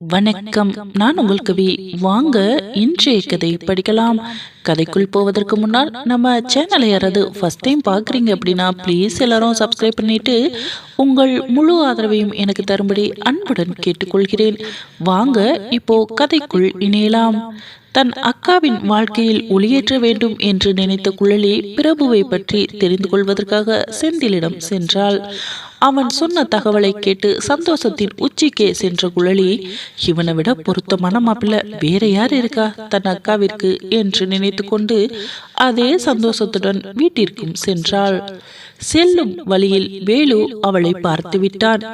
வணக்கம். நான் உங்கள் கவி. வாங்க இன்றைய கதை படிக்கலாம். கதைக்குள் போவதற்கு முன்னால் நம்ம சேனலை யாராவது ஃபர்ஸ்ட் டைம் பார்க்குறீங்க அப்படின்னா ப்ளீஸ் எல்லாரும் சப்ஸ்கிரைப் பண்ணிட்டு உங்கள் முழு ஆதரவையும் எனக்கு தரும்படி அன்புடன் கேட்டுக்கொள்கிறேன். வாங்க இப்போ கதைக்குள் இணையலாம். தன் அக்காவின் வாழ்க்கையில் ஒளியேற்ற வேண்டும் என்று நினைத்த குழலி பிரபுவை பற்றி தெரிந்து கொள்வதற்காக செந்திலிடம் சென்றாள். அவன் சொன்ன தகவலை கேட்டு சந்தோஷத்தின் உச்சிக்கே சென்ற குழலி இவனை விட பொருத்தமான மாப்பிள்ள வேற யார் இருக்கா தன் அக்காவிற்கு? என்று நினைத்து கொண்டு அதே சந்தோஷத்துடன் வீட்டிற்கும் சென்றாள். செல்லும் வழியில் வேலு அவளை பார்த்து விட்டான்.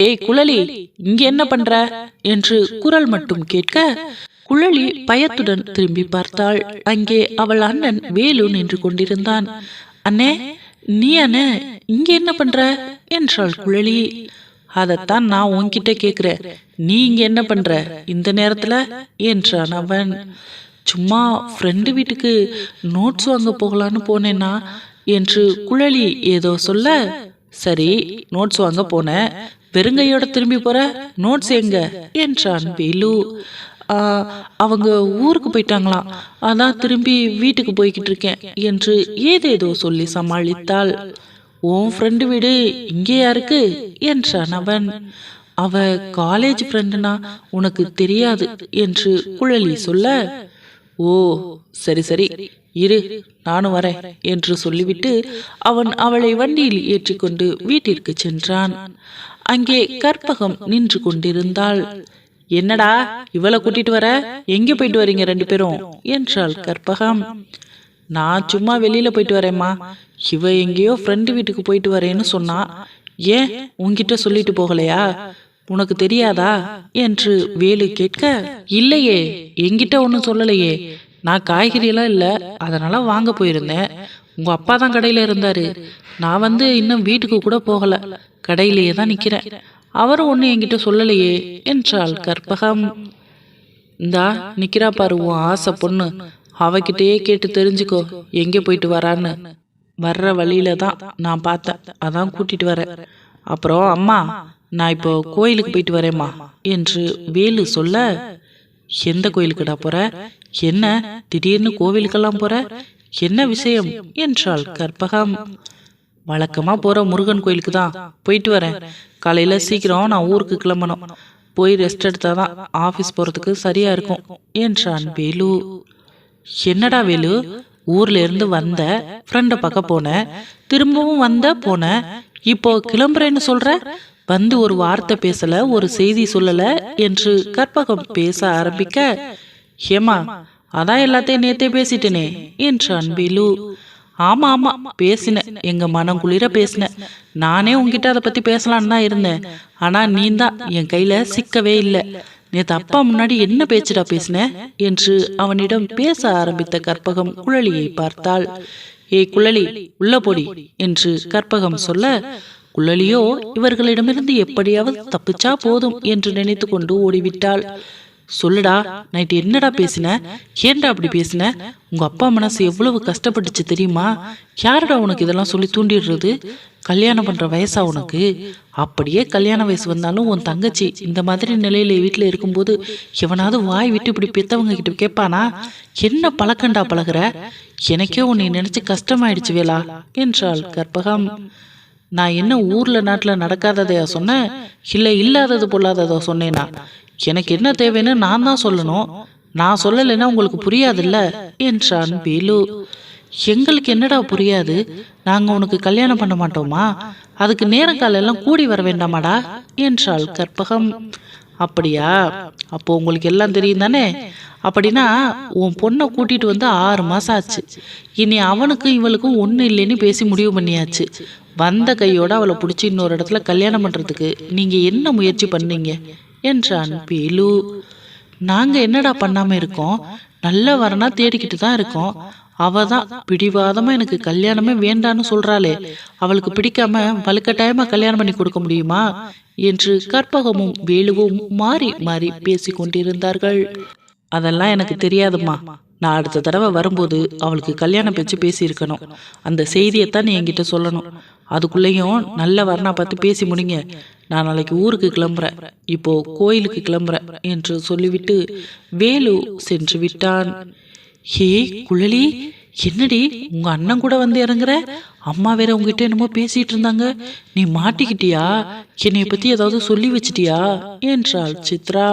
ஏய் குழலி இங்க என்ன பண்ற? என்று குரல் மட்டும் கேட்க குழலி பயத்துடன் திரும்பி பார்த்தாள். அங்கே அவள் அண்ணன் வேலு நின்று கொண்டிருந்தான். அண்ணே நீ அண்ணே இங்க என்ன பண்ற? என்றாள் குழலி. அதைத்தான் நான் உன்கிட்ட கேக்குறேன். நீ இங்க என்ன பண்ற? இந்த நேரத்துல? என்றான் அவன். சும்மா ஃப்ரெண்டு வீட்டுக்கு நோட்ஸ் வாங்க போகலான்னு போனேன்னா என்று குழலி ஏதோ சொல்ல சரி நோட்ஸ் வாங்க போனேன் வெறுங்கையோட திரும்பி போற. நோட்ஸ் எங்க? என்றான் வேலு. அவங்க ஊருக்கு போயிட்டாங்களாம். அதான் திரும்பி வீட்டுக்கு போய்கிட்டு இருக்கேன் என்று ஏதேதோ சொல்லி சமாளித்தாள். உன் ஃப்ரெண்டு வீடு இங்கே யாருக்கு என்றான் அவன். அவ காலேஜ் ஃப்ரெண்டுனா உனக்கு தெரியாது என்று குழலி சொல்ல. ஓ சரி சரி. இரு நானும் வரேன் என்று சொல்லிவிட்டு அவன் அவளை வண்டியில் ஏற்றிக்கொண்டு வீட்டிற்கு சென்றான். அங்கே கற்பகம் நின்று கொண்டிருந்தாள். என்னடா இவளை கூட்டிட்டு வர? எங்க போயிட்டு வரீங்க ரெண்டு பேரும் என்றாள் கற்பகம். நான் சும்மா வெளியில போயிட்டு வரேம்மா. இவ எங்கேயோ ஃப்ரெண்டு வீட்டுக்கு போயிட்டு வரேன்னு சொன்னா ஏன் உன்கிட்ட சொல்லிட்டு போகலையா? உனக்கு தெரியாதா? என்று வேலு கேட்க இல்லையே என்கிட்ட ஒன்றும் சொல்லலையே. நான் காய்கறியெல்லாம் இல்லை அதனால வாங்க போயிருந்தேன். உங்க அப்பா தான் கடையில இருந்தாரு. நான் வந்து இன்னும் வீட்டுக்கு கூட போகல. கடையிலேயே தான் நிக்கிறேன். அவரும் ஒன்றும் என்கிட்ட சொல்லலையே என்றாள் கற்பகம். இந்தா நிக்கிறா பாரு உன் ஆசை பொண்ணு. அவகிட்டயே கேட்டு தெரிஞ்சுக்கோ எங்கே போயிட்டு வரான்னு. வர்ற வழியில தான் நான் பார்த்தேன். அதான் கூட்டிட்டு வரேன். அப்புறம் அம்மா நான் இப்போ கோயிலுக்கு போயிட்டு வரேம்மா என்று வேலு சொல்ல எந்த கோயிலுக்குடா போற? என்ன திடீர்னு கோவிலுக்கெல்லாம் போற? என்ன விஷயம்? என்றாள் கற்பகம். வழக்கமா போற முருகன் கோயிலுக்கு தான் போயிட்டு வரேன். காலையில சீக்கிரம் நான் ஊருக்கு கிளம்பணும். போய் ரெஸ்ட் எடுத்தாதான் ஆபீஸ் போறதுக்கு சரியா இருக்கும். என்றான் வேலு. என்னடா வேலு? ஊர்ல இருந்து வந்த ஃப்ரெண்டை பார்க்க போன. திரும்பவும் வந்த போன. இப்போ கிளம்புறேன்னு சொல்ற? வந்து ஒரு வார்த்தை பேசல ஒரு செய்தி சொல்லல என்று கற்பகம் பேச ஆரம்பிக்க ஹேமா அதான் எல்லாத்தையும் நேத்தே பேசிட்டேனே என்றான் வேலு. ஆமா ஆமா பேசினேன் எங்க மனம் குளிர பேசினேன் நானே உன்கிட்ட அதை பத்தி பேசலான்னு தான் இருந்தேன். ஆனா நீ தான் என் கையில சிக்கவே இல்லை. நேத்து அப்பா முன்னாடி என்ன பேச்சுடா பேசின? என்று அவனிடம் பேச ஆரம்பித்த கற்பகம் குழலியை பார்த்தாள். ஏய் குழலி உள்ள போடி என்று கற்பகம் சொல்ல குழலியோ இவர்களிடமிருந்து எப்படியாவது தப்பிச்சா போதும் என்று நினைத்து கொண்டு ஓடிவிட்டாள். சொல்லுடா நைட்டு என்னடா பேசின? ஏன்டா அப்படி பேசின? உங்க அப்பா மனசு எவ்வளவு கஷ்டப்பட்டுச்சு தெரியுமா? யாருடா உனக்கு இதெல்லாம் சொல்லி தூண்டிடுறது? கல்யாணம் பண்ற வயசா உனக்கு? அப்படியே கல்யாண வயசு வந்தாலும் உன் தங்கச்சி இந்த மாதிரி நிலையில வீட்டுல இருக்கும்போது எவனாவது வாய் விட்டு இப்படி பெத்தவங்க கிட்ட கேட்பானா என்ன பழக்கண்டா பழகுற? எனக்கே உன்னை நினைச்சு கஷ்டமாயிடுச்சு வேலா என்றாள் கற்பகம். நான் என்ன ஊர்ல நாட்டுல நடக்காததையா சொன்னேன் இல்ல இல்லாதது பொல்லாததா சொன்னேனா? எனக்கு என்ன தேவைன்னு நான் தான் சொல்லணும். நான் சொல்லலைன்னா உங்களுக்கு புரியாதுல்ல? என்றான் வேலு எங்களுக்கு என்னடா புரியாது? நாங்கள் உனக்கு கல்யாணம் பண்ண மாட்டோமா? அதுக்கு நேரக்காலெல்லாம் கூடி வர வேண்டாமாடா? என்றாள் கற்பகம். அப்படியா? அப்போ உங்களுக்கு எல்லாம் தெரியும் தானே? அப்படின்னா உன் பொண்ணை கூட்டிட்டு வந்து ஆறு மாசம் ஆச்சு. இனி அவனுக்கும் இவளுக்கும் ஒன்றும் இல்லைன்னு பேசி முடிவு பண்ணியாச்சு. வந்த கையோட அவளை பிடிச்சி இன்னொரு இடத்துல கல்யாணம் பண்ணுறதுக்கு நீங்கள் என்ன முயற்சி பண்ணீங்க? என்றான் பேலு. நாங்கள் என்னடா பண்ணாமல் இருக்கோம்? நல்ல வரனா தேடிக்கிட்டு தான் இருக்கோம். அவ தான் பிடிவாதமாக எனக்கு கல்யாணமே வேண்டான்னு சொல்கிறாளே அவளுக்கு பிடிக்காம வலுக்கட்டாயமாக கல்யாணம் பண்ணி கொடுக்க முடியுமா? என்று கற்பகமும் வேலுவும் மாறி மாறி பேசி கொண்டிருந்தார்கள் அதெல்லாம் எனக்கு தெரியாதும்மா. நான் அடுத்த தடவை வரும்போது அவளுக்கு கல்யாணம் பேச்சு பேசியிருக்கணும். அந்த செய்தியைத்தான் நீ என்கிட்ட சொல்லணும். அதுக்குள்ளேயும் நல்ல வரணா பார்த்து பேசி முடிங்க. நான் நாளைக்கு ஊருக்கு கிளம்புறேன். இப்போ கோயிலுக்கு கிளம்புறேன் என்று சொல்லிவிட்டு வேலு சென்று விட்டான். ஹே குழலி என்னடி உங்க அண்ணன் கூட வந்து இறங்குற? அம்மா வேற உங்ககிட்ட என்னமோ பேசிட்டு இருந்தாங்க. நீ மாட்டிக்கிட்டியா? என்னைய பத்தி ஏதாவது சொல்லி வச்சிட்டியா? என்றாள் சித்ரா.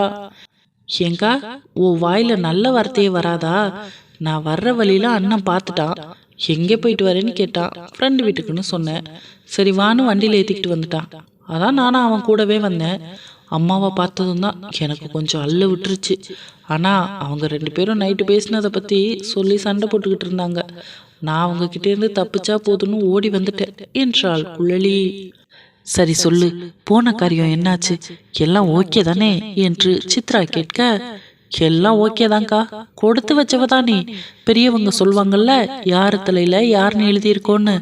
ஏங்கா உன் வாயில நல்ல வார்த்தையே வராதா? நான் வர்ற வழியில அண்ணன் பார்த்துட்டான். எங்கே போயிட்டு வரேன்னு கேட்டான் ஃப்ரெண்டு வீட்டுக்குன்னு சொன்னேன் சரி வான்னு வண்டியில் ஏற்றிக்கிட்டு வந்துட்டான் அதான் நானும் அவன் கூடவே வந்தேன் அம்மாவை பார்த்ததும் தான் எனக்கு கொஞ்சம் அள்ள விட்டுருச்சு. ஆனால் அவங்க ரெண்டு பேரும் நைட்டு பேசினதை பற்றி சொல்லி சண்டை போட்டுக்கிட்டு இருந்தாங்க. நான் அவங்கக்கிட்டேருந்து தப்பிச்சா போதுன்னு ஓடி வந்துட்டேன் என்றாள் குழலி. சரி சொல்லு போன காரியம் என்னாச்சு? எல்லாம் ஓகே தானே? என்று சித்ரா கேட்க எல்லாம் ஓகே தான்க்கா. கொடுத்து வச்சவ தானே பெரியவங்க சொல்லுவாங்கல்ல யார் தலையில் யாருன்னு எழுதியிருக்கோன்னு?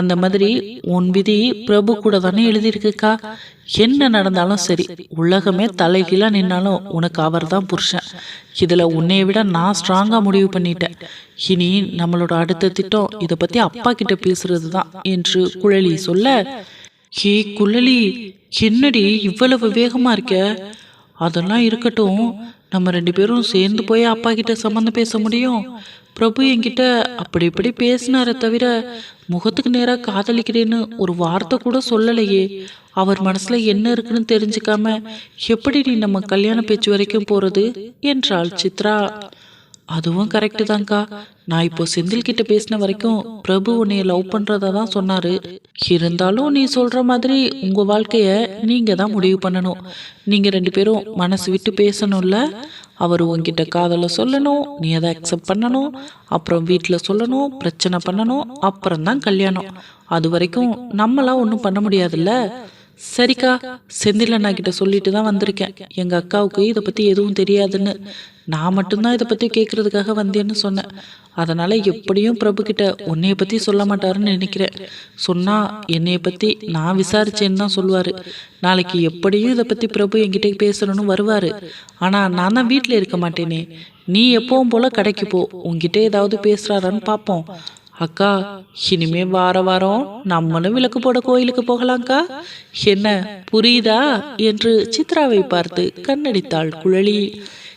அந்த மாதிரி உன் விதி பிரபு கூட தானே எழுதியிருக்குக்கா. என்ன நடந்தாலும் சரி உலகமே தலைகீழாக நின்னாலும் உனக்கு அவர் தான் புருஷன். இதில் உன்னைய விட நான் ஸ்ட்ராங்காக முடிவு பண்ணிட்டேன். இனி நம்மளோட அடுத்த திட்டம் இதை பற்றி அப்பா கிட்ட பேசுறது தான் என்று குழலி சொல்ல ஹே குழலி என்னடி இவ்வளவு வேகமாக இருக்க? அதெல்லாம் இருக்கட்டும். நம்ம ரெண்டு பேரும் சேர்ந்து போய் அப்பா கிட்ட சம்மந்தம் பேச முடியும். பிரபு என்கிட்ட அப்படி இப்படி பேசினாரே தவிர முகத்துக்கு நேராக காதலிக்கிறேன்னு ஒரு வார்த்தை கூட சொல்லலையே. அவர் மனசுல என்ன இருக்குன்னு தெரிஞ்சுக்காம எப்படி நீ நம்ம கல்யாண பேச்சு வரைக்கும் போறது? என்றாள் சித்ரா. அதுவும் கரெக்டு தான்க்கா. நான் இப்போ செந்தில் கிட்ட பேசின வரைக்கும் பிரபு உன்னைய லவ் பண்றதா தான் சொன்னாரு. இருந்தாலும் நீ சொல்ற மாதிரி உங்க வாழ்க்கைய நீங்க தான் முடிவு பண்ணணும். நீங்க ரெண்டு பேரும் மனசு விட்டு பேசணும்ல? அவர் உங்ககிட்ட காதலை சொல்லணும் நீ அதை அக்செப்ட் பண்ணணும் அப்புறம் வீட்டில் சொல்லணும் பிரச்சனை பண்ணணும் அப்புறம் தான் கல்யாணம். அது வரைக்கும் நம்மளாம் ஒன்றும் பண்ண முடியாதுல்ல? சரிக்கா செந்தில் அண்ணா கிட்ட சொல்லிட்டு தான் வந்திருக்கேன். எங்கள் அக்காவுக்கு இதை பற்றி எதுவும் தெரியாதுன்னு. நான் மட்டும்தான் இதை பற்றி கேட்குறதுக்காக வந்தேன்னு சொன்னேன். அதனால் எப்படியும் பிரபு கிட்ட உன்னைய பற்றி சொல்ல மாட்டாருன்னு நினைக்கிறேன். சொன்னால் என்னைய பற்றி நான் விசாரிச்சேன்னு தான் சொல்லுவார். நாளைக்கு எப்படியும் இதை பற்றி பிரபு என்கிட்ட பேசணும்னு வருவார். ஆனால் நான் தான் வீட்டில் இருக்க மாட்டேனே. நீ எப்பவும் போல் கடைக்கு போ. உங்ககிட்ட ஏதாவது பேசுகிறாரான்னு பார்ப்போம் அக்கா இனிமே வார வாரம் நம்மளும் விளக்கு போட கோயிலுக்கு போகலாம்க்கா. என்ன புரியுதா? என்று சித்ராவை பார்த்து கண்ணடித்தாள் குழலி.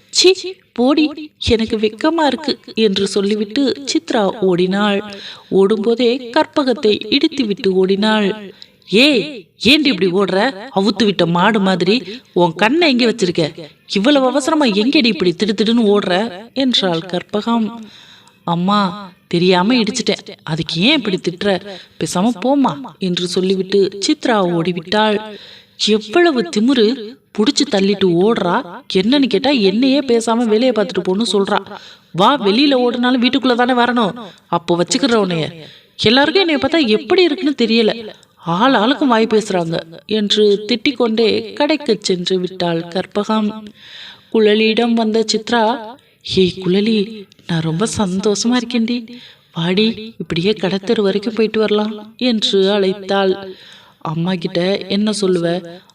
சி போடி எனக்கு வெக்கமா இருக்கு என்று சொல்லிவிட்டு சித்ரா ஓடினாள். ஓடும்போதே கற்பகத்தை இடித்து விட்டு ஓடினாள். ஏய் ஏண்டி இப்படி ஓடுற? அவுத்து விட்ட மாடு மாதிரி. உன் கண்ணை எங்கே வச்சிருக்க? இவ்வளவு அவசரமா எங்கேடி இப்படி திடுதிடுன்னு ஓடுற? என்றாள் கற்பகம். அம்மா தெரியாம இடிச்சிட்டேன். அதுக்கு ஏன் இப்படி திட்டுற? பேசாம போமா என்று சொல்லிவிட்டு சித்ரா ஓடிவிட்டாள். எவ்வளவு திமுரு புடிச்சு தள்ளிட்டு ஓடுறா? என்னன்னு கேட்டா என்னையே பேசாம வேலையை பார்த்துட்டு போன்னு சொல்றா. வா வெளியில ஓடுனாலும் வீட்டுக்குள்ள தானே வரணும். அப்போ வச்சுக்கிற உன்னைய. எல்லாருக்கும் என்னை பார்த்தா எப்படி இருக்குன்னு தெரியல. ஆள் ஆளுக்கும் வாய் பேசுறாங்க என்று திட்டிக் கொண்டே கடைக்கு சென்று விட்டாள் கற்பகம். குழலியிடம் வந்த சித்ரா ஹே குழலி நான் ரொம்ப சந்தோஷமா இருக்கேன்டி. வாடி இப்படியே கடத்தெரு வரைக்கும் போயிட்டு வரலாம் என்று அழைத்தாள். அம்மா கிட்ட என்ன சொல்லுவ?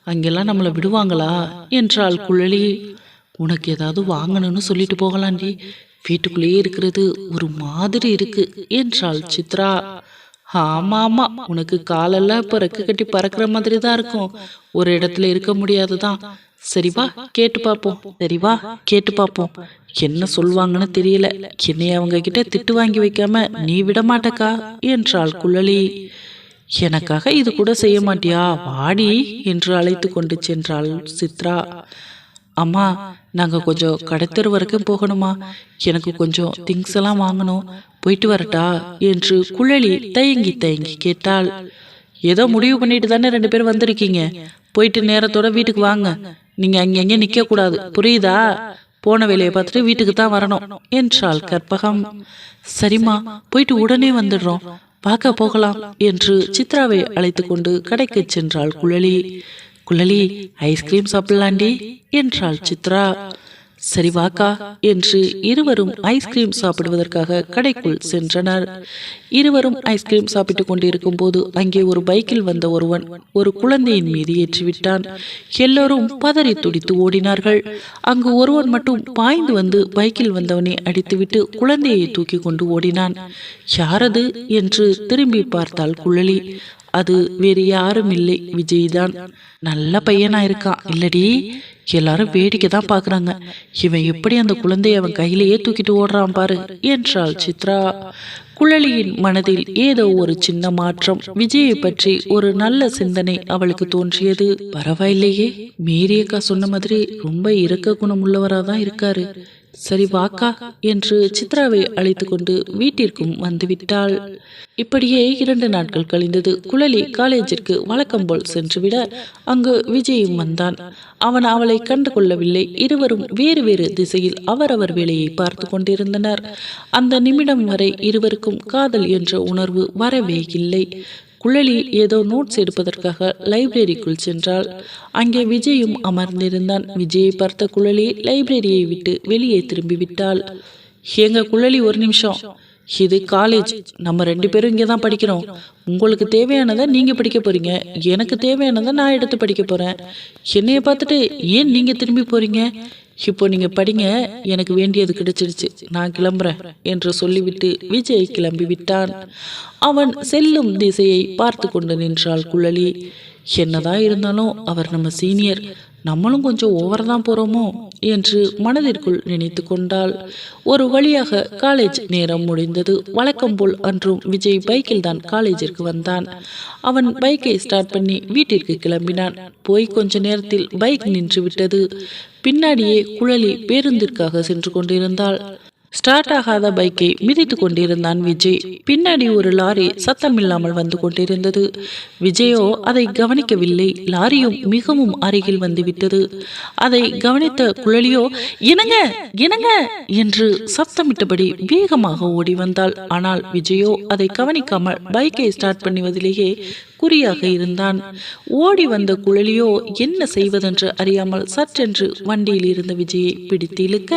அங்கெல்லாம் நம்மளை விடுவாங்களா? என்றாள் குழலி. உனக்கு ஏதாவது வாங்கணும்னு சொல்லிட்டு போகலாண்டி. வீட்டுக்குள்ளேயே இருக்கிறது ஒரு மாதிரி இருக்கு என்றாள் சித்ரா. ஆமா ஆமா உனக்கு காலெல்லாம் இப்ப ரெக்கு கட்டி பறக்கிற மாதிரி தான் இருக்கும். ஒரு இடத்துல இருக்க முடியாதுதான். தான் சரிவா கேட்டு பார்ப்போம். சரிவா கேட்டு பார்ப்போம். என்ன சொல்லுவாங்கன்னு தெரியல. என்னை அவங்க கிட்ட திட்டு வாங்கி வைக்காம நீ விட மாட்டக்கா என்றாள் குழலி. எனக்காக இது கூட செய்ய மாட்டியா? வாடி என்று அழைத்து கொண்டு சென்றாள் சித்ரா. அம்மா நாங்க கொஞ்சம் கடைத்தர் வரைக்கும் போகணுமா? எனக்கு கொஞ்சம் திங்ஸ் எல்லாம் வாங்கணும். போயிட்டு வரட்டா? என்று குழலி தயங்கி தயங்கி கேட்டாள். ஏதோ முடிவு பண்ணிட்டு தானே ரெண்டு பேரும் வந்திருக்கீங்க? போயிட்டு நேரத்தோட வீட்டுக்கு வாங்க. நீங்க அங்கே நிக்க கூடாது புரியுதா? போன வேலையை பார்த்துட்டு வீட்டுக்கு தான் வரணும் என்றாள் கற்பகம். சரிம்மா போயிட்டு உடனே வந்துடுறோம். பார்க்க போகலாம் என்று சித்ராவை அழைத்து கொண்டு கடைக்கு சென்றாள் குழலி. குழலி ஐஸ்கிரீம் சாப்பிடலாண்டி என்றாள் சித்ரா. சரி வாக்கா என்று இருவரும் ஐஸ்கிரீம் சாப்பிடுவதற்காக கடைக்குள் சென்றனர். இருவரும் ஐஸ்கிரீம் சாப்பிட்டுக் கொண்டிருக்கும் போது அங்கே ஒரு பைக்கில் வந்த ஒருவன் ஒரு குழந்தையின் மீது ஏற்றிவிட்டான். எல்லோரும் பதறி துடித்து ஓடினார்கள். அங்கு ஒருவன் மட்டும் பாய்ந்து வந்து பைக்கில் வந்தவனை அடித்துவிட்டு குழந்தையை தூக்கி கொண்டு ஓடினான். யாரது? என்று திரும்பி பார்த்தாள் குழலி. அது வேறு யாரும் இல்லை. விஜய்தான் நல்ல பையனா இருக்கான் இல்லடி எல்லாரும் வேடிக்கை தான் பார்க்குறாங்க. இவன் எப்படி அந்த குழந்தையை அவன் கையிலேயே தூக்கிட்டு ஓடுறான் பாரு என்றாள் சித்ரா. குழலியின் மனதில் ஏதோ ஒரு சின்ன மாற்றம். விஜயை பற்றி ஒரு நல்ல சிந்தனை அவளுக்கு தோன்றியது. பரவாயில்லையே மேரியக்கா சொன்ன மாதிரி ரொம்ப இறக்க குணம் உள்ளவராக தான் இருக்காரு. சரி வாக்கா என்று சித்ராவை அழைத்து கொண்டு வீட்டிற்கும் வந்துவிட்டாள். இப்படியே இரண்டு நாட்கள் கழிந்தது. குழலி காலேஜிற்கு வழக்கம் போல் சென்றுவிட அங்கு விஜயும் வந்தான். அவன் அவளை கண்டு கொள்ளவில்லை. இருவரும் வேறு வேறு திசையில் அவரவர் வேலையை பார்த்து கொண்டிருந்தனர். அந்த நிமிடம் வரை இருவருக்கும் காதல் என்ற உணர்வு வரவே இல்லை குழலி ஏதோ நோட்ஸ் எடுப்பதற்காக லைப்ரரிக்குள் சென்றாள். அங்கே விஜயும் அமர்ந்திருந்தான். விஜயை பார்த்த குழலி லைப்ரரியை விட்டு வெளியே திரும்பிவிட்டாள். எங்க குழலி ஒரு நிமிஷம். இது காலேஜ் நம்ம ரெண்டு பேரும் இங்கே தான் படிக்கிறோம். உங்களுக்கு தேவையானதை நீங்கள் படிக்க போறீங்க. எனக்கு தேவையானதை நான் எடுத்து படிக்க போகிறேன் என்னைய பார்த்துட்டு ஏன் நீங்கள் திரும்பி போறீங்க? இப்போ நீங்க படிங்க எனக்கு வேண்டியது கிடைச்சிடுச்சு நான் கிளம்புறேன் என்று சொல்லிவிட்டு விஜய் கிளம்பி விட்டான். அவன் செல்லும் திசையை பார்த்து கொண்டு நின்றாள் குழலி. என்னதான் இருந்தாலும் அவர் நம்ம சீனியர். நம்மளும் கொஞ்சம் ஓவர் தான் போகிறோமோ என்று மனதிற்குள் நினைத்து கொண்டாள். ஒரு வழியாக காலேஜ் நேரம் முடிந்தது. வழக்கம் போல் அன்றும் விஜய் பைக்கில் தான் காலேஜிற்கு வந்தான். அவன் பைக்கை ஸ்டார்ட் பண்ணி வீட்டிற்கு கிளம்பினான். போய் கொஞ்ச நேரத்தில் பைக் நின்று விட்டது. பின்னாடியே குழலி பேருந்திற்காக சென்று கொண்டிருந்தாள். ஸ்டார்ட் ஆகாத பைக்கை மிதித்து கொண்டிருந்தான் விஜய். பின்னாடி ஒரு லாரி சத்தமில்லாமல் வந்து கொண்டிருந்தது. விஜயோ அதை கவனிக்கவில்லை. லாரியும் மிகவும் அருகில் வந்துவிட்டது அதை கவனித்த குழலியோ இணங்க இணங்க என்று சத்தமிட்டபடி வேகமாக ஓடி வந்தாள். ஆனால் விஜயோ அதை கவனிக்காமல் பைக்கை ஸ்டார்ட் பண்ணுவதிலேயே குறியாக இருந்தான். ஓடி வந்த குழலியோ என்ன செய்வதென்று அறியாமல் சற்றென்று வண்டியில் இருந்த விஜயை பிடித்து இழுக்க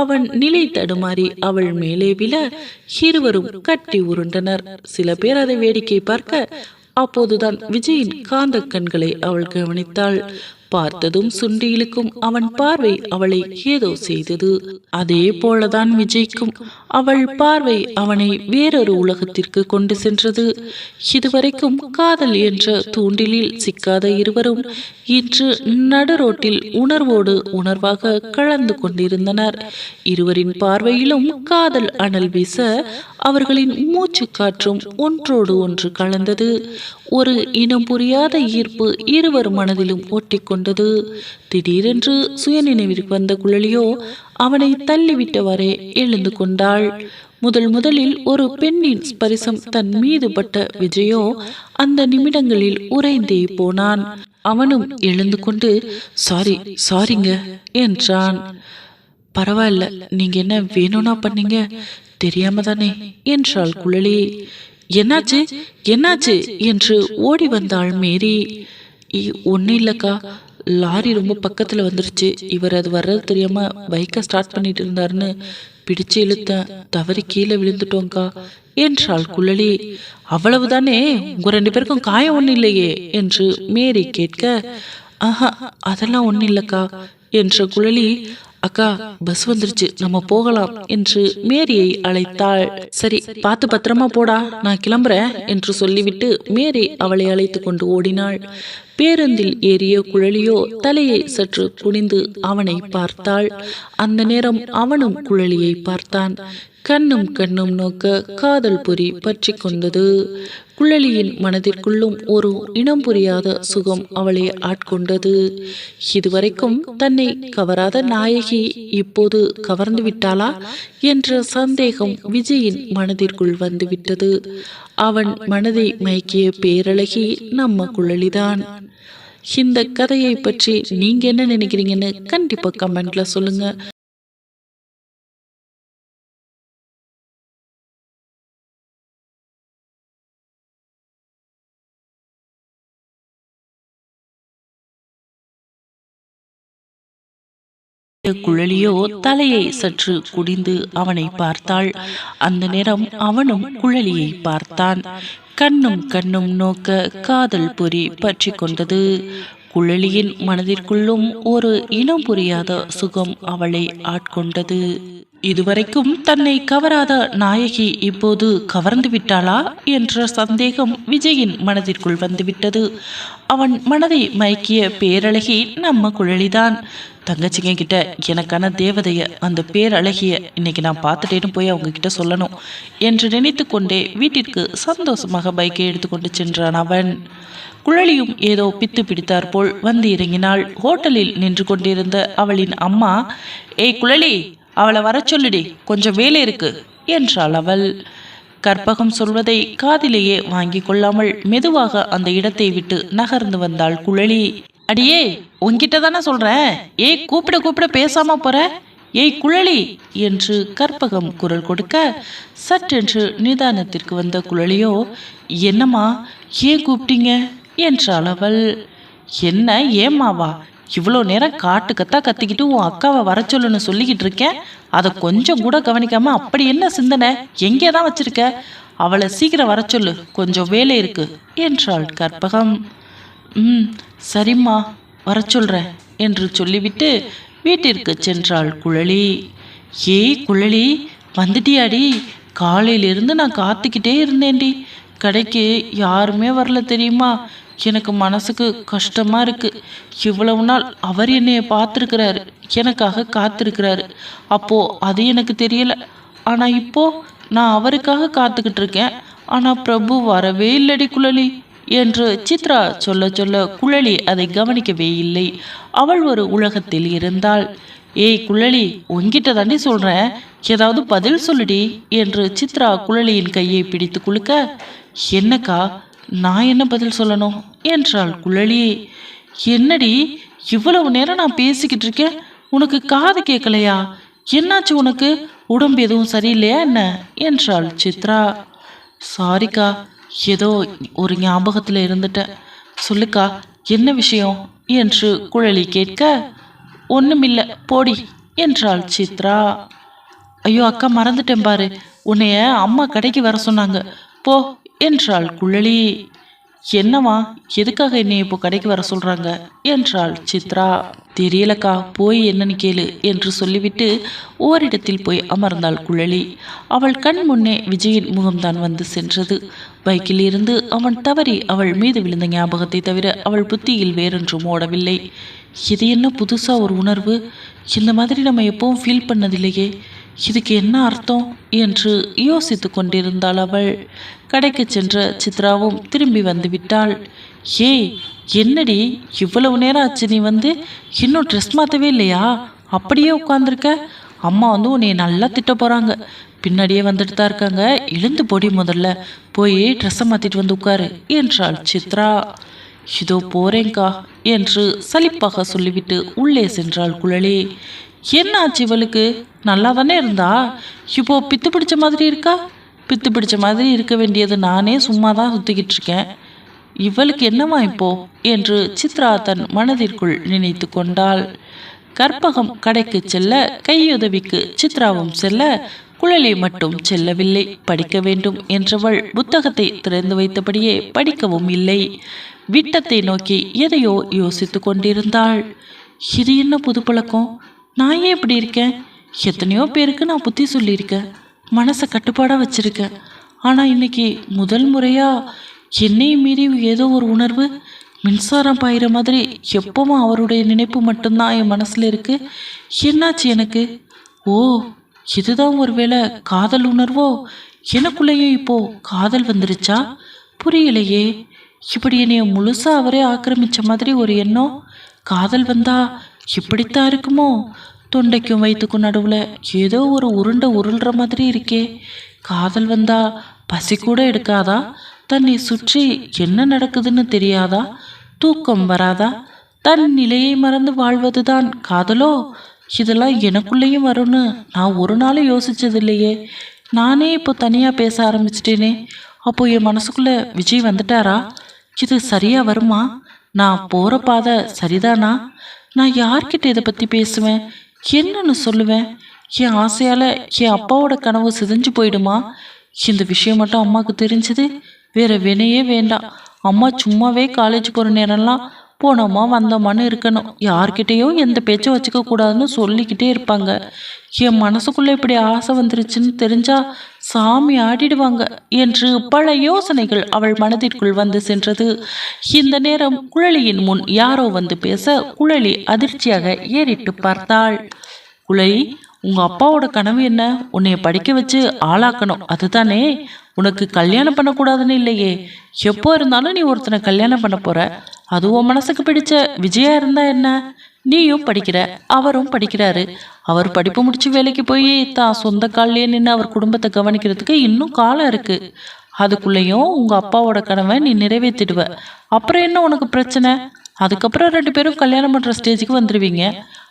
அவன் நிலை தடுமாறி அவள் மேலே விழ இருவரும் கட்டி உருண்டனர். சில பேர் அதை வேடிக்கை பார்க்க அப்போதுதான் விஜயின் காந்த கண்களை அவள் கவனித்தாள். பார்த்ததும் சுண்டியிலுக்கும் அவன் பார்வை அவளை ஏதோ செய்தது. அதே போலதான் விஜய்க்கும் அவள் பார்வை அவனை வேறொரு உலகத்திற்கு கொண்டு சென்றது. இதுவரைக்கும் காதல் என்ற தூண்டிலில் சிக்காத இருவரும் இன்று நடுரோட்டில் உணர்வோடு உணர்வாக கலந்து கொண்டிருந்தனர். இருவரின் பார்வையிலும் காதல் அனல் வீச அவர்களின் மூச்சு காற்றும் ஒன்றோடு ஒன்று கலந்தது. ஒரு இனம் புரியாத ஈர்ப்பு இருவர் மனதிலும் கொண்டது. திடீரென்று சுயநினைவிற்கு வந்த குழலியோ அவனை தள்ளிவிட்டவாறே எழுந்து கொண்டாள். முதல் முதலில் ஒரு பெண்ணின் ஸ்பரிசம் தன் மீது பட்ட விஜயோ அந்த நிமிடங்களில் உறைந்தே போனான். அவனும் எழுந்து கொண்டு சாரி சாரிங்க என்றான். பரவாயில்ல நீங்க என்ன வேணும்னா பண்ணீங்க தெரியாம தானே என்றாள் குழலி. என்னாச்சு என்னாச்சு? என்று ஓடி வந்தாள் மேரி. ஒன்றும் இல்லைக்கா. லாரி ரொம்ப பக்கத்தில் வந்துருச்சு. இவர் அது வர்றது தெரியாமல் பைக்கை ஸ்டார்ட் பண்ணிட்டு இருந்தாருன்னு பிடிச்சு இழுத்தேன். தவறி கீழே விழுந்துட்டோங்க்கா என்றாள் குழலி. அவ்வளவுதானே? உங்க ரெண்டு பேருக்கும் காயம் ஒன்றும் இல்லையே? என்று மேரி கேட்க ஆஹா அதெல்லாம் ஒன்றும் இல்லைக்கா. என்ற குழலி அக்கா பஸ் வந்துருச்சு. நம்ம போகலாம். என்று மேரியை அழைத்தாள். சரி பார்த்து பத்திரமா போடா. நான் கிளம்புறேன். என்று சொல்லிவிட்டு மேரி அவளை அழைத்து கொண்டு ஓடினாள். பேருந்தில் ஏறிய குழலியோ தலையை சற்று குனிந்து அவனை பார்த்தாள். அந்த நேரம் அவனும் குழலியை பார்த்தான். கண்ணும் கண்ணும் நோக்க காதல் பொறி பற்றி கொண்டது. குழலியின் மனதிற்குள்ளும் ஒரு இனம் புரியாத சுகம் அவளை ஆட்கொண்டது. இதுவரைக்கும் தன்னை கவராத நாயகி இப்போது கவர்ந்து விட்டாளா என்ற சந்தேகம் விஜயின் மனதிற்குள் வந்துவிட்டது. அவன் மனதை மயக்கிய பேரழகி நம்ம குழலிதான். இந்த கதையை பற்றி நீங்க என்ன நினைக்கிறீங்கன்னு கண்டிப்பா கமெண்ட்ல சொல்லுங்க. குழலியோ தலையை சற்று குடிந்து அவனை பார்த்தாள். அந்த நேரம் அவனும் குழலியை பார்த்தான். கண்ணும் கண்ணும் நோக்க காதல் பொறி பற்றி கொண்டது. குழலியின் மனதிற்குள்ளும் ஒரு இனம் புரியாத சுகம் அவளை ஆட்கொண்டது. இதுவரைக்கும் தன்னை கவராத நாயகி இப்போது கவர்ந்து விட்டாளா? என்ற சந்தேகம் விஜயின் மனதிற்குள் வந்துவிட்டது. அவன் மனதை மயக்கிய பேரழகி நம்ம குழலிதான். தங்கச்சிங்க கிட்ட எனக்கான தேவதைய அந்த பேரழகிய இன்னைக்கு நான் பார்த்துட்டேன்னு போய் அவங்க கிட்ட சொல்லணும் என்று நினைத்து கொண்டே வீட்டிற்கு சந்தோஷமாக பைக்கை எடுத்துக்கொண்டு சென்றான் அவன். குழலியும் ஏதோ பித்து பிடித்தார் போல் வந்து இறங்கினாள். ஹோட்டலில் நின்று கொண்டிருந்த அவளின் அம்மா ஏய் குழலி அவளை வர சொல்லுடி கொஞ்சம் வேலை இருக்கு என்றாள் அவள். கற்பகம் சொல்வதை காதிலேயே வாங்கி கொள்ளாமல் மெதுவாக அந்த இடத்தை விட்டு நகர்ந்து வந்தாள் குழலி. அடியே உன்கிட்ட தானே சொல்றேன். ஏய் கூப்பிட கூப்பிட பேசாம போற. ஏய் குழலி என்று கற்பகம் குரல் கொடுக்க சற்றென்று நிதானத்திற்கு வந்த குழலியோ என்னம்மா ஏன் கூப்பிட்டீங்க? என்றாள் அவள். என்ன ஏம்மாவா இவ்வளோ நேரம் காட்டு கத்தா கத்திக்கிட்டு உன் அக்காவை வர சொல்லுன்னு சொல்லிக்கிட்டு இருக்கேன் அதை கொஞ்சம் கூட கவனிக்காம அப்படி என்ன சிந்தனை? எங்கே தான் வச்சிருக்க? அவளை சீக்கிரம் வர சொல்லு கொஞ்சம் வேலை இருக்கு என்றாள் கற்பகம். ம் சரிம்மா வர சொல்கிறேன் என்று சொல்லிவிட்டு வீட்டிற்கு சென்றாள் குழலி. ஏய் குழலி வந்துட்டியாடி? காலையிலிருந்து நான் காத்துக்கிட்டே இருந்தேன்டி. கடைக்கு யாருமே வரல தெரியுமா? எனக்கு மனசுக்கு கஷ்டமா இருக்கு. இவ்வளவு நாள் அவர் என்னைய பார்த்துருக்கிறாரு. எனக்காக காத்திருக்கிறாரு. அப்போ அது எனக்கு தெரியல. ஆனா இப்போ நான் அவருக்காக காத்துக்கிட்டு இருக்கேன். ஆனா பிரபு வரவே இல்லடி குழலி. என்று சித்ரா சொல்ல சொல்ல குழலி அதை கவனிக்கவே இல்லை. அவள் ஒரு உலகத்தில் இருந்தாள். ஏய் குழலி உன்கிட்ட தாண்டி சொல்றேன். ஏதாவது பதில் சொல்லுடி என்று சித்ரா குழலியின் கையை பிடித்து குலுக்க என்னக்கா நான் என்ன பதில் சொல்லணும்? என்றாள் குழலி. என்னடி இவ்வளவு நேரம் நான் பேசிக்கிட்டு இருக்கேன். உனக்கு காது கேட்கலையா என்னாச்சு உனக்கு? உடம்பு எதுவும் சரியில்லையா என்ன? என்றாள் சித்ரா. சாரிக்கா ஏதோ ஒரு ஞாபகத்தில் இருந்துட்டேன் சொல்லுக்கா என்ன விஷயம்? என்று குழலி கேட்க ஒன்றுமில்லை போடி என்றாள் சித்ரா. ஐயோ அக்கா மறந்துட்டேன் பாரு. உன்னைய அம்மா கடைக்கு வர சொன்னாங்க. போ என்றாள் குழலி. என்னவா எதுக்காக என்னை இப்போ கடைக்கு வர சொல்றாங்க? என்றாள் சித்ரா. தெரியலக்கா போய் என்னன்னு கேளு என்று சொல்லிவிட்டு ஓரிடத்தில் போய் அமர்ந்தாள் குழலி. அவள் கண் முன்னே விஜயின் முகம்தான் வந்து சென்றது. பைக்கில் இருந்து அவன் தவறி அவள் மீது விழுந்த ஞாபகத்தை தவிர அவள் புத்தியில் வேறொன்றும் ஓடவில்லை. இது என்ன புதுசா ஒரு உணர்வு? இந்த மாதிரி நம்ம எப்பவும் ஃபீல் பண்ணதில்லையே. இதுக்கு என்ன அர்த்தம்? என்று யோசித்து கொண்டிருந்தாள் அவள். கடைக்கு சென்ற சித்ராவும் திரும்பி வந்து விட்டாள். ஏய் என்னடி? இவ்வளவு நேரம் ஆச்சு நீ வந்து? இன்னும் ட்ரெஸ் மாற்றவே இல்லையா? அப்படியே உட்காந்துருக்க அம்மா வந்து உன்னை நல்லா திட்ட போகிறாங்க பின்னாடியே வந்துட்டு தான் இருக்காங்க. எழுந்து போடி முதல்ல. போய் ட்ரெஸ்ஸை மாற்றிட்டு வந்து உட்காரு என்றாள் சித்ரா. இதோ போறேங்க்கா என்று சலிப்பாக சொல்லிவிட்டு உள்ளே சென்றாள் குழலி. என்ன ஆச்சு இவளுக்கு? நல்லா தானே இருந்தா? இப்போ பித்து பிடிச்ச மாதிரி இருக்கா? பித்து பிடிச்ச மாதிரி இருக்க வேண்டியது நானே சும்மா தான் சுற்றிக்கிட்டு இருக்கேன் இவளுக்கு என்னவா இப்போ? என்று சித்ரா தன் மனதிற்குள் நினைத்து கொண்டாள். கற்பகம் கடைக்கு செல்ல கையுதவிக்கு சித்ராவும் செல்ல குழலி மட்டும் செல்லவில்லை. படிக்க வேண்டும் என்றவள் புத்தகத்தை திறந்து வைத்தபடியே படிக்கவும் இல்லை. விட்டத்தை நோக்கி எதையோ யோசித்து கொண்டிருந்தாள். இது என்ன புது பழக்கம் நான் ஏன் இப்படி இருக்கேன்? எத்தனையோ பேருக்கு நான் புத்தி சொல்லியிருக்கேன். மனசை கட்டுப்பாடாக வச்சுருக்கேன். ஆனால் இன்னைக்கு முதல் முறையாக என்னையும் மீறி ஏதோ ஒரு உணர்வு மின்சாரம் பாயிற மாதிரி எப்பவும் அவருடைய நினைப்பு மட்டும்தான் என் மனசில் இருக்கு. என்னாச்சு எனக்கு? ஓ இதுதான் ஒருவேளை காதல் உணர்வோ? எனக்குள்ளேயும் இப்போ காதல் வந்துருச்சா? புரியலையே. இப்படி என்னைய முழுசாக அவரே ஆக்கிரமிச்ச மாதிரி ஒரு எண்ணம். காதல் வந்தா இப்படித்தான் இருக்குமோ? தொண்டைக்கும் வயிற்றுக்கும் நடுவில் ஏதோ ஒரு உருண்டை உருள்ற மாதிரி இருக்கே. காதல் வந்தா பசி கூட எடுக்காதா? தன்னை சுற்றி என்ன நடக்குதுன்னு தெரியாதா? தூக்கம் வராதா? தன் நிலையை மறந்து வாழ்வதுதான் காதலோ? இதெல்லாம் எனக்குள்ளேயும் வரும்னு நான் ஒரு நாளும் யோசிச்சதில்லையே. நானே இப்போ தனியாக பேச ஆரம்பிச்சிட்டேனே. அப்போ என் மனசுக்குள்ளே விஜய் வந்துட்டாரா? இது சரியாக வருமா? நான் போகிற பாதை சரிதானா? நான் யார்கிட்ட இதை பற்றி பேசுவேன்? என்னன்னு சொல்லுவேன்? என் ஆசையால் என் அப்பாவோட கனவு சிதைஞ்சு போயிடுமா? இந்த விஷயம் மட்டும் அம்மாவுக்கு தெரிஞ்சது. வேற வினையே வேண்டாம். அம்மா சும்மாவே காலேஜ் போகிற நேரம்லாம் போனோமா வந்தோமான்னு இருக்கணும். யார்கிட்டயும் எந்த பேச்சும் வச்சுக்க கூடாதுன்னு சொல்லிக்கிட்டே இருப்பாங்க. என் மனசுக்குள்ள இப்படி ஆசை வந்துருச்சுன்னு தெரிஞ்சா சாமி ஆடிடுவாங்க என்று பல யோசனைகள் அவள் மனதிற்குள் வந்து சென்றது. இந்த நேரம் குழலியின் முன் யாரோ வந்து பேச குழலி அதிர்ச்சியாக ஏறிட்டு பார்த்தாள். குழலி உங்க அப்பாவோட கனவு என்ன? உன்னைய படிக்க வச்சு ஆளாக்கணும். அதுதானே? உனக்கு கல்யாணம் பண்ணக்கூடாதுன்னு இல்லையே. எப்போ இருந்தாலும் நீ ஒருத்தனை கல்யாணம் பண்ண போற. அது உன் மனசுக்கு பிடிச்ச விஜயா இருந்தா என்ன? நீயும் படிக்கிற அவரும் படிக்கிறாரு. அவர் படிப்பு முடிச்சு வேலைக்கு போய் தான் சொந்த கால்லையே நின்று அவர் குடும்பத்தை கவனிக்கிறதுக்கு இன்னும் காலம் இருக்கு. அதுக்குள்ளேயும் உங்க அப்பாவோட கனவை நீ நிறைவேற்றிடுவ அப்புறம் என்ன உனக்கு பிரச்சனை? அதுக்கப்புறம் ரெண்டு பேரும் கல்யாணம் பண்ற ஸ்டேஜுக்கு வந்துடுவீங்க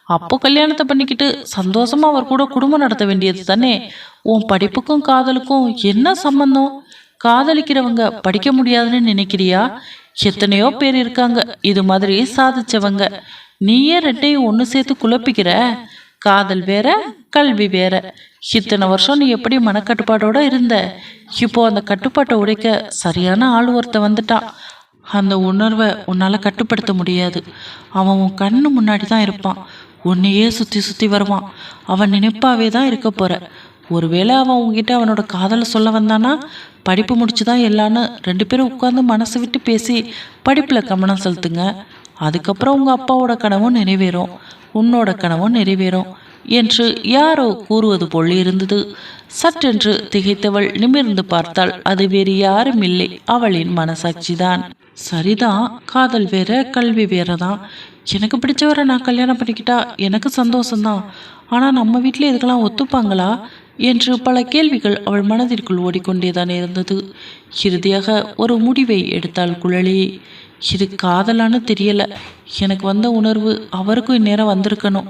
அப்போ கல்யாணத்தை பண்ணிக்கிட்டு சந்தோஷமா அவர் கூட குடும்பம் நடத்த வேண்டியது தானே? உன் படிப்புக்கும் காதலுக்கும் என்ன சம்பந்தம்? காதலிக்கிறவங்க படிக்க முடியாதுன்னு நினைக்கிறியா? எத்தனையோ பேர் இருக்காங்க. இது மாதிரி சாதிச்சவங்க. நீயே ரெண்டையும் ஒன்று சேர்த்து குழப்பிக்கிற? காதல் வேற கல்வி வேற. இத்தனை வருஷம் நீ எப்படி மனக்கட்டுப்பாடோட இருந்த? இப்போ அந்த கட்டுப்பாட்டை உடைக்க சரியான ஆள் ஒருத்த வந்துட்டான். அந்த உணர்வை உன்னால் கட்டுப்படுத்த முடியாது. அவன் உன் கண்ணு முன்னாடி தான் இருப்பான். உன்னையே சுற்றி சுற்றி வருவான். அவன் நினைப்பாவே தான் இருக்க போற. ஒருவேளை அவன் உங்ககிட்ட அவனோட காதலை சொல்ல வந்தானா? படிப்பு முடிச்சு தான் எல்லான்னு ரெண்டு பேரும் உட்காந்து மனசு விட்டு பேசி படிப்பில் கவனம் செலுத்துங்க. அதுக்கப்புறம் உங்கள் அப்பாவோட கனவும் நிறைவேறும். உன்னோட கனவும் நிறைவேறும் என்று யாரோ கூறுவது போல் இருந்தது. சற்றென்று திகைத்தவள் நிமிர்ந்து பார்த்தால் அது வேறு யாரும் இல்லை. அவளின் மனசாட்சிதான். சரிதான். காதல் வேற கல்வி வேற தான் எனக்கு பிடிச்சவரை நான் கல்யாணம் பண்ணிக்கிட்டா எனக்கு சந்தோஷம்தான். ஆனால் நம்ம வீட்டில் இதுக்கெல்லாம் ஒத்துப்பாங்களா என்று பல கேள்விகள் அவள் மனதிற்குள் ஓடிக்கொண்டேதான் இருந்தது. இறுதியாக ஒரு முடிவை எடுத்தாள் குழலி. இது காதலான்னு தெரியலை. எனக்கு வந்த உணர்வு அவருக்கும் இந்நேரம் வந்திருக்கணும்.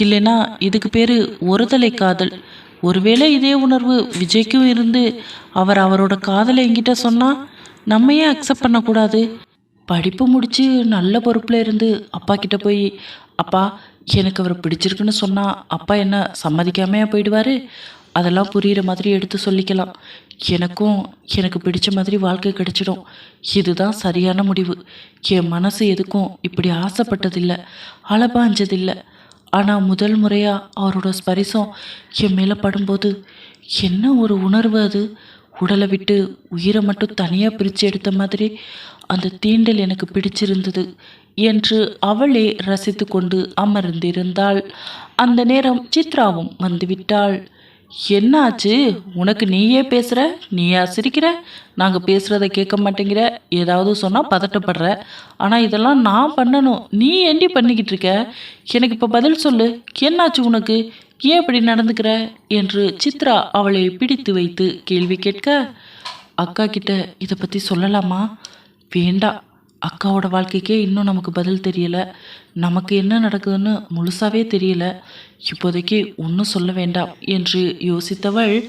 இல்லைன்னா இதுக்கு பேர் ஒருதலை காதல். ஒருவேளை இதே உணர்வு விஜய்க்கும் இருந்து அவர் அவரோட காதலை என்கிட்ட சொன்னால் நம்ம ஏன் அக்செப்ட் பண்ணக்கூடாது? படிப்பு முடித்து நல்ல பொறுப்பில் இருந்து அப்பா கிட்ட போய் அப்பா எனக்கு அவர் பிடிச்சிருக்குன்னு சொன்னால் அப்பா என்ன சம்மதிக்காமையா போயிடுவார்? அதெல்லாம் புரிகிற மாதிரி எடுத்து சொல்லிக்கலாம். எனக்கும் எனக்கு பிடிச்ச மாதிரி வாழ்க்கை கிடைச்சிடும். இதுதான் சரியான முடிவு. என் மனசு எதுக்கும் இப்படி ஆசைப்பட்டதில்லை அலபாஞ்சதில்லை. ஆனால் முதல் முறையாக அவரோட ஸ்பரிசம் என் மேலே படும்போது என்ன ஒரு உணர்வு அது? உடலை விட்டு உயிரை மட்டும் தனியாக பிரித்து எடுத்த மாதிரி அந்த தீண்டல் எனக்கு பிடிச்சிருந்தது என்று அவளே ரசித்து கொண்டு அமர்ந்திருந்தாள். அந்த நேரம் சித்ராவும் வந்துவிட்டாள். என்ன ஆச்சு உனக்கு நீயே பேசுற? நீயா சிரிக்கிற? நாங்க பேசுறத கேட்க மாட்டேங்கிற? ஏதாவது சொன்னா பதட்டப்படுற? ஆனா இதெல்லாம் நான் பண்ணணும். நீ ஏண்டி பண்ணிக்கிட்டு இருக்க? எனக்கு இப்ப பதில் சொல்லு. என்னாச்சு உனக்கு? ஏன் இப்படி நடந்துக்கிற? என்று சித்ரா அவளை பிடித்து வைத்து கேள்வி கேட்க அக்கா கிட்ட இதை பத்தி சொல்லலாமா? வேண்டாம் அக்காவோட வாழ்க்கைக்கே இன்னும் நமக்கு பதில் தெரியல. நமக்கு என்ன நடக்குதுன்னு முழுசாவே தெரியல. இப்போதைக்கு ஒன்றும் சொல்ல வேண்டாம் என்று யோசித்தவள்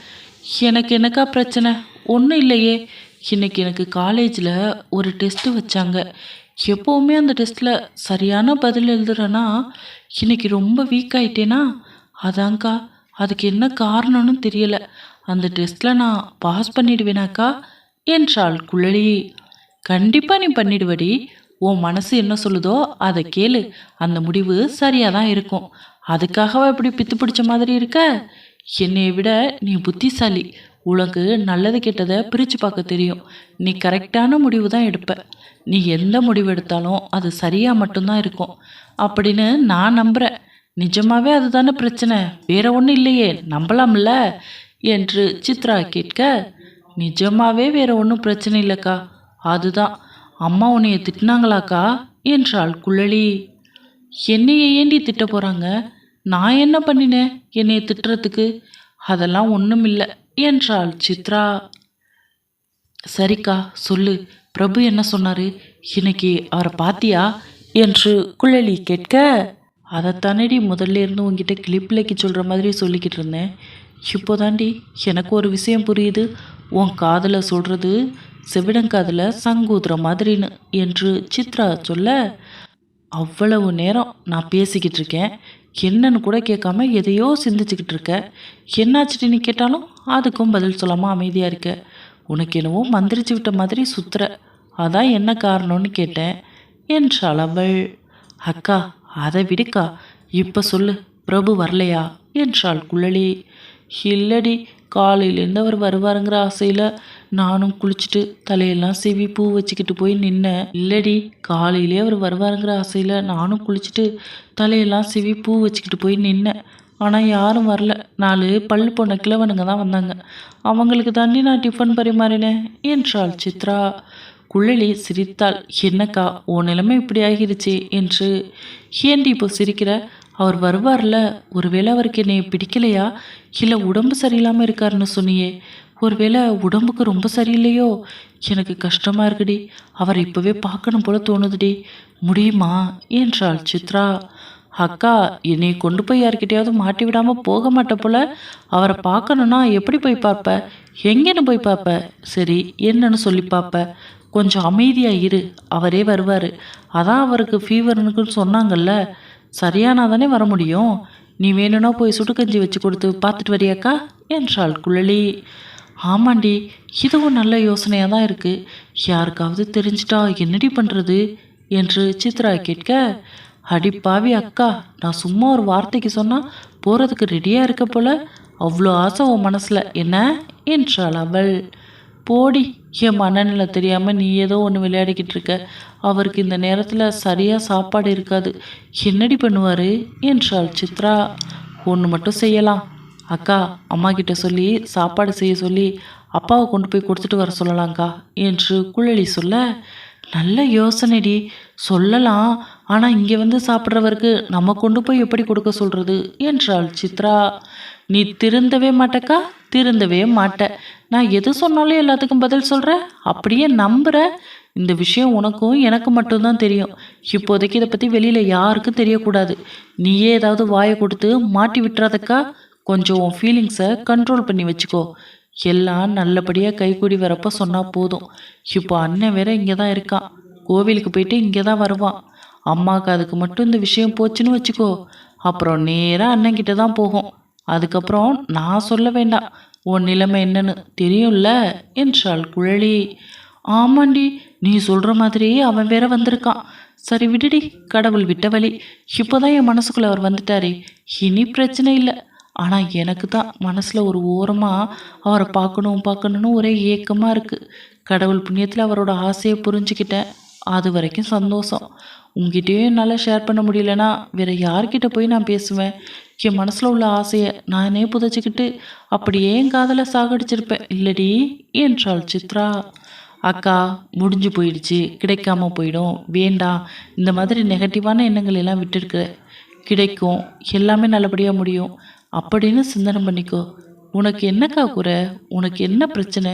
எனக்கு என்னக்கா பிரச்சனை? ஒன்றும் இல்லையே. இன்னைக்கு எனக்கு காலேஜில் ஒரு டெஸ்ட்டு வச்சாங்க. எப்போவுமே அந்த டெஸ்ட்டில் சரியான பதில் எழுதுறேன்னா இன்னைக்கு ரொம்ப வீக் ஆகிட்டேனா அதாங்க்கா அதுக்கு என்ன காரணம்னு தெரியல. அந்த டெஸ்ட்டில் நான் பாஸ் பண்ணிடுவேனாக்கா? என்றாள் குழலி. கண்டிப்பாக நீ பண்ணிடுவடி. உன் மனசு என்ன சொல்லுதோ அதை கேளு. அந்த முடிவு சரியாக தான் இருக்கும். அதுக்காகவா இப்படி பித்து பிடிச்ச மாதிரி இருக்க? என்னை விட நீ புத்திசாலி. உனக்கு நல்லது கெட்டதை பிரித்து பார்க்க தெரியும். நீ கரெக்டான முடிவு தான் எடுப்ப. நீ எந்த முடிவு எடுத்தாலும் அது சரியாக மட்டும்தான் இருக்கும். அப்படின்னு நான் நம்புகிறேன் நிஜமாவே அதுதானே பிரச்சனை. வேற ஒன்றும் இல்லையே. நம்பலாம்ல? என்று சித்ரா கேட்க நிஜமாவே வேற ஒன்றும் பிரச்சனை இல்லைக்கா. அதுதான். அம்மா உன்னைய திட்டினாங்களாக்கா? என்றாள் குழலி. என்னையை ஏண்டி திட்ட போகிறாங்க நான் என்ன பண்ணினேன் என்னைய திட்டுறதுக்கு? அதெல்லாம் ஒன்றும் இல்லை என்றாள் சித்ரா. சரிக்கா சொல்லு. பிரபு என்ன சொன்னாரு? இன்னைக்கு அவரை பாத்தியா? என்று குழலி கேட்க அதைத்தானடி முதல்ல இருந்து உங்ககிட்ட கிளிப்பிளைக்கு சொல்கிற மாதிரி சொல்லிக்கிட்டு இருந்தேன். இப்போதாண்டி எனக்கு ஒரு விஷயம் புரியுது. உன் காதலை சொல்கிறது செவிடங்காதில் சங்கூதுற மாதிரின்னு என்று சித்ரா சொல்ல அவ்வளவு நேரம் நான் பேசிக்கிட்டு இருக்கேன். என்னன்னு கூட கேட்காம எதையோ சிந்திச்சுக்கிட்டு இருக்க. என்னாச்சுட்டு கேட்டாலும் அதுக்கும் பதில் சொல்லாமல் அமைதியாக இருக்க. உனக்கு என்னவோ மந்திரிச்சு விட்ட மாதிரி சுத்துற. அதான் என்ன காரணம்னு கேட்டேன் என்றாள் அவள். அக்கா அதை விடுக்கா. இப்போ சொல்லு. பிரபு வரலையா? என்றாள் குழலி. இல்லடி. காலையிலேருந்து அவர் வருவாருங்கிற ஆசையில் நானும் குளிச்சுட்டு தலையெல்லாம் செவி பூ வச்சுக்கிட்டு போய் நின்னேன். இல்லடி காலையிலே அவர் வருவாருங்கிற ஆசையில் நானும் குளிச்சுட்டு தலையெல்லாம் செவி பூ வச்சுக்கிட்டு போய் நின்னேன். ஆனால் யாரும் வரல. நாலு பல்லு போன கிழவனுங்க தான் வந்தாங்க. அவங்களுக்கு தாண்டி நான் டிஃபன் பரிமாறினேன் என்றாள் சித்ரா. குழலி சிரித்தாள். என்னக்கா உன் நிலைமை இப்படி ஆகிருச்சு என்று. ஏண்டி இப்போ சிரிக்கிற? அவர் வருவார்ல. ஒருவேளை அவருக்கு என்னை பிடிக்கலையா? இல்லை உடம்பு சரியில்லாமல் இருக்காருன்னு சொன்னியே. ஒருவேளை உடம்புக்கு ரொம்ப சரியில்லையோ? எனக்கு கஷ்டமாக இருக்குடி. அவரை இப்போவே பார்க்கணும் போல தோணுதுடி. முடியுமா? என்றாள் சித்ரா. அக்கா என்னை கொண்டு போய் யார்கிட்டயாவது மாட்டி விடாமல் போக மாட்ட போல. அவரை பார்க்கணுன்னா எப்படி போய் பார்ப்ப? எங்கேன்னு போய் பார்ப்ப? சரி என்னன்னு சொல்லி பார்ப்ப. கொஞ்சம் அமைதியாக இரு. அவரே வருவார். அதான் அவருக்கு ஃபீவர்னுக்குன்னு சொன்னாங்கல்ல. சரியானா தானே வர முடியும்? நீ வேணும்னா போய் சுடுகஞ்சி வச்சு கொடுத்து பார்த்துட்டு வரியாக்கா? என்றாள் குழலி. ஆமாண்டி இதுவும் நல்ல யோசனையாக தான் இருக்குது யாருக்காவது தெரிஞ்சிட்டா என்னடி பண்ணுறது என்று சித்ரா கேட்க அடி பாவி அக்கா நான் சும்மா ஒரு வார்த்தைக்கு சொன்னால் போகிறதுக்கு ரெடியாக இருக்க போல? அவ்வளோ ஆசை உன் மனசில் என்ன? என்றாள் அவள். போடி என் மனநிலை தெரியாமல் நீ ஏதோ ஒன்று விளையாடிக்கிட்டு இருக்க. அவருக்கு இந்த நேரத்தில் சரியாக சாப்பாடு இருக்காது. என்னடி பண்ணுவார்? என்றாள் சித்ரா. ஒன்று மட்டும் செய்யலாம். அக்கா அம்மா கிட்ட சொல்லி சாப்பாடு செய்ய சொல்லி அப்பாவை கொண்டு போய் கொடுத்துட்டு வர சொல்லலாம்க்கா என்று குழலி சொல்ல நல்ல யோசனைடி. சொல்லலாம் ஆனால் இங்கே வந்து சாப்பிட்றவருக்கு நம்ம கொண்டு போய் எப்படி கொடுக்க சொல்கிறது என்றாள் சித்ரா. நீ திருந்தவே மாட்டக்கா திருந்தவே மாட்ட. நான் எது சொன்னாலும் எல்லாத்துக்கும் பதில் சொல்கிற அப்படியே நம்புற. இந்த விஷயம் உனக்கும் எனக்கு மட்டும்தான் தெரியும். இப்போதைக்கு இதை பற்றி வெளியில் யாருக்கும் தெரியக்கூடாது. நீயே ஏதாவது வாயை கொடுத்து மாட்டி விட்டுறாதக்கா. கொஞ்சம் உன் ஃபீலிங்ஸை கண்ட்ரோல் பண்ணி வச்சுக்கோ. எல்லாம் நல்லபடியாக கைகூடி வரப்போ சொன்னால் போதும். இப்போ அண்ணன் வேற இங்கே தான் இருக்கான். கோவிலுக்கு போயிட்டு இங்கே தான் வருவான். அம்மாவுக்கு அதுக்கு மட்டும் இந்த விஷயம் போச்சுன்னு வச்சுக்கோ. அப்புறம் நேராக அண்ணன்கிட்ட தான் போகும். அதுக்கப்புறம் நான் சொல்ல வேண்டாம். உன் நிலைமை என்னன்னு தெரியும்ல? என்றாள் குழலி. ஆமாண்டி நீ சொல்கிற மாதிரி அவன் வேற வந்திருக்கான். சரி விடுடி. கடவுள் விட்ட வழி. இப்போதான் என் மனசுக்குள்ளே அவர் வந்துட்டாரே. இனி பிரச்சனை இல்லை. ஆனால் எனக்கு தான் மனசில் ஒரு ஓரமாக அவரை பார்க்கணும் பார்க்கணுன்னு ஒரே ஏக்கமாக இருக்குது கடவுள் புண்ணியத்தில் அவரோட ஆசையை புரிஞ்சுக்கிட்டேன் அது வரைக்கும் சந்தோஷம். உங்ககிட்டயும் என்னால் ஷேர் பண்ண முடியலனா வேற யார்கிட்ட போய் நான் பேசுவேன்? என் மனசில் உள்ள ஆசையை நானே புதைச்சிக்கிட்டு அப்படியே என் காதலை சாகடிச்சிருப்பேன். இல்லடி என்றாள் சித்ரா. அக்கா முடிஞ்சு போயிடுச்சு. கிடைக்காம போயிடும். வேண்டாம். இந்த மாதிரி நெகட்டிவான எண்ணங்கள் எல்லாம் விட்டுருக்குற கிடைக்கும். எல்லாமே நல்லபடியாக முடியும். அப்படின்னு சிந்தனை பண்ணிக்கோ. உனக்கு என்னக்கா குறை? உனக்கு என்ன பிரச்சனை?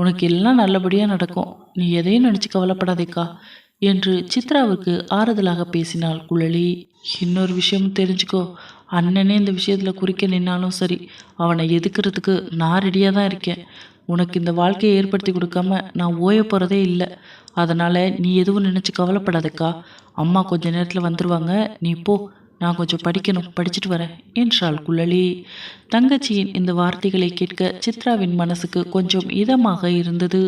உனக்கு எல்லாம் நல்லபடியாக நடக்கும். நீ எதையும் நினச்சி கவலைப்படாதேக்கா என்று சித்ராவுக்கு ஆறுதலாக பேசினாள் குழலி. இன்னொரு விஷயம் தெரிஞ்சுக்கோ. அண்ணனே இந்த விஷயத்தில் குறிக்க நின்னாலும் சரி அவனை எதுக்கிறதுக்கு நான் ரெடியாக தான் இருக்கேன். உனக்கு இந்த வாழ்க்கையை ஏற்படுத்தி கொடுக்காம நான் ஓய போகிறதே இல்லை. அதனால் நீ எதுவும் நினச்சி கவலைப்படாதக்கா. அம்மா கொஞ்ச நேரத்தில் வந்துடுவாங்க நீ போ. நான் கொஞ்சம் படிக்கணும் படிச்சுட்டு வரேன் என்றாள் குழலி. தங்கச்சியின் இந்த வார்த்தைகளை கேட்க சித்ராவின் மனசுக்கு கொஞ்சம் இதமாக இருந்தது.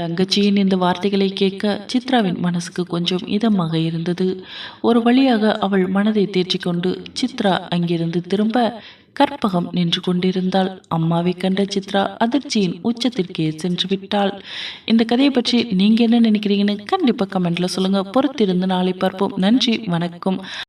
தங்கச்சியின் இந்த வார்த்தைகளை கேட்க சித்ராவின் மனசுக்கு கொஞ்சம் இதமாக இருந்தது. ஒரு வழியாக அவள் மனதை தேற்றிக்கொண்டு சித்ரா அங்கிருந்து திரும்ப கற்பகம் நின்று கொண்டிருந்தாள். அம்மாவை கண்ட சித்ரா அதிர்ச்சியின் உச்சத்திற்கே சென்று விட்டாள். இந்த கதையை பற்றி நீங்க என்ன நினைக்கிறீங்கன்னு கண்டிப்பா கமெண்ட்ல சொல்லுங்க. பொறுத்திருந்து நாளை பார்ப்போம். நன்றி வணக்கம்.